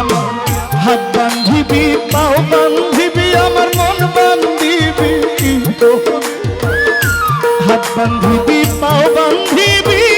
আমার হাত বান্ধিবি পাও বান্ধিবি আমার মন বান্ধিবি হাত বান্ধিবি পাও বান্ধিবি।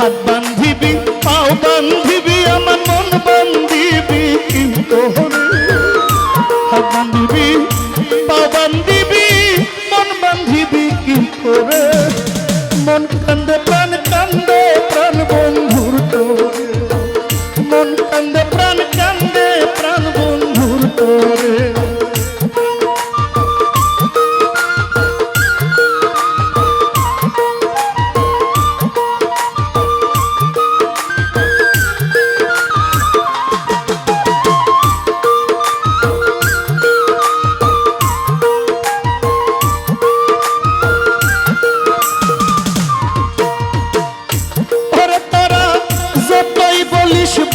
হাত বান্ধিবি পাও বান্ধিবি আমার মন বান্ধিবি কিন্তু হাত বান্ধিবি পাও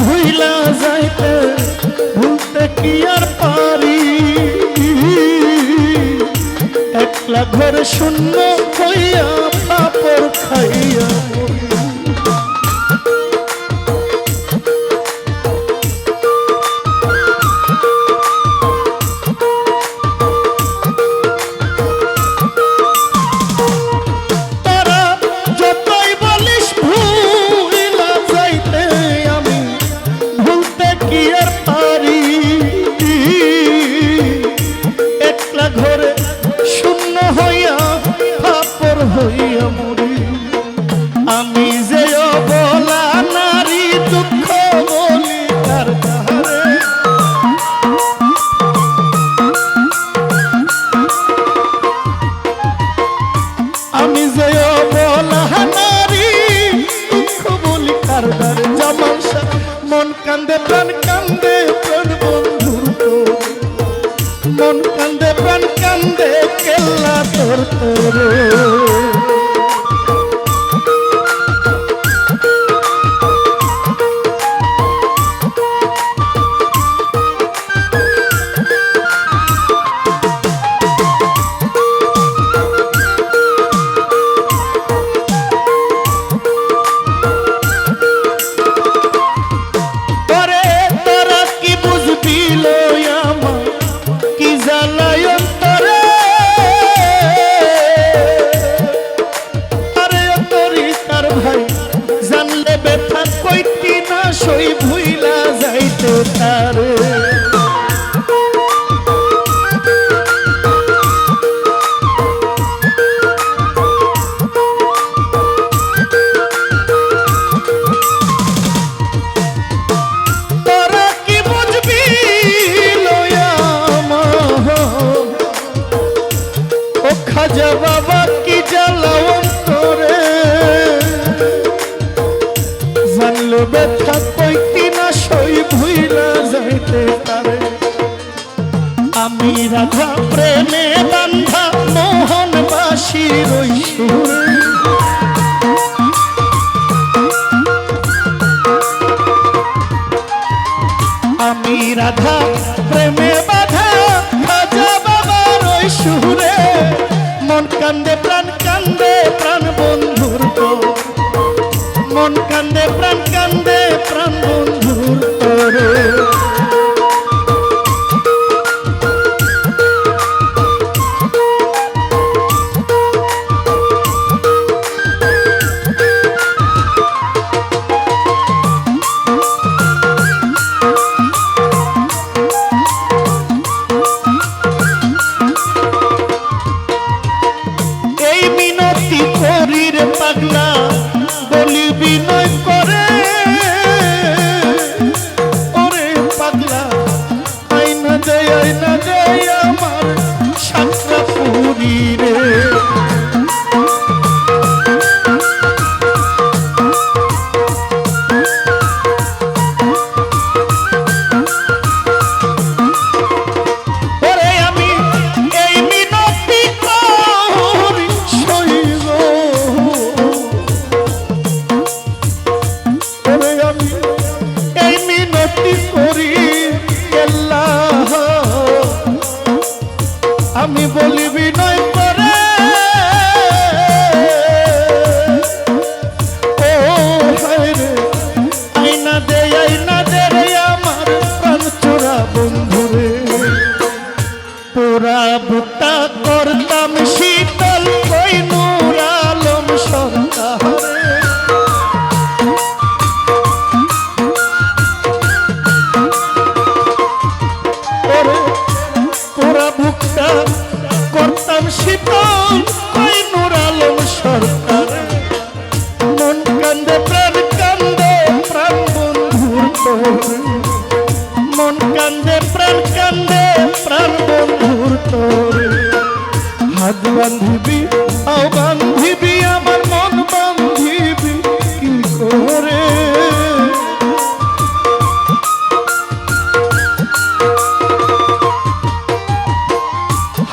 ভুইলা যাইতে ভুলতে কি আর পারি? একলা ঘরে শূন্য হইয়া পাপড় খাইয়া কান্দে প্রাণ কান্দে প্রাণ বন্ধুর মন কান্দে প্রাণ কান্দে কেল্লা তোর তোর সই ভুইলা যাইতে তারে মন কান্দে প্রাণ কান্দে প্রাণ বন্ধুর মন কান্দে প্রাণ কান্দে প্রাণ বন্ধুর দেয় না দেয় আমার সাতটা পুরী রে হাত বান্ধিবি আও বান্ধিবি, আমার মন বান্ধিবি, কি করে?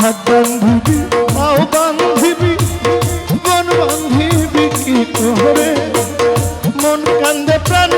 হাত বান্ধিবি আও বান্ধিবি, মন বান্ধিবি, কি করে? মন কান্দে প্রাণ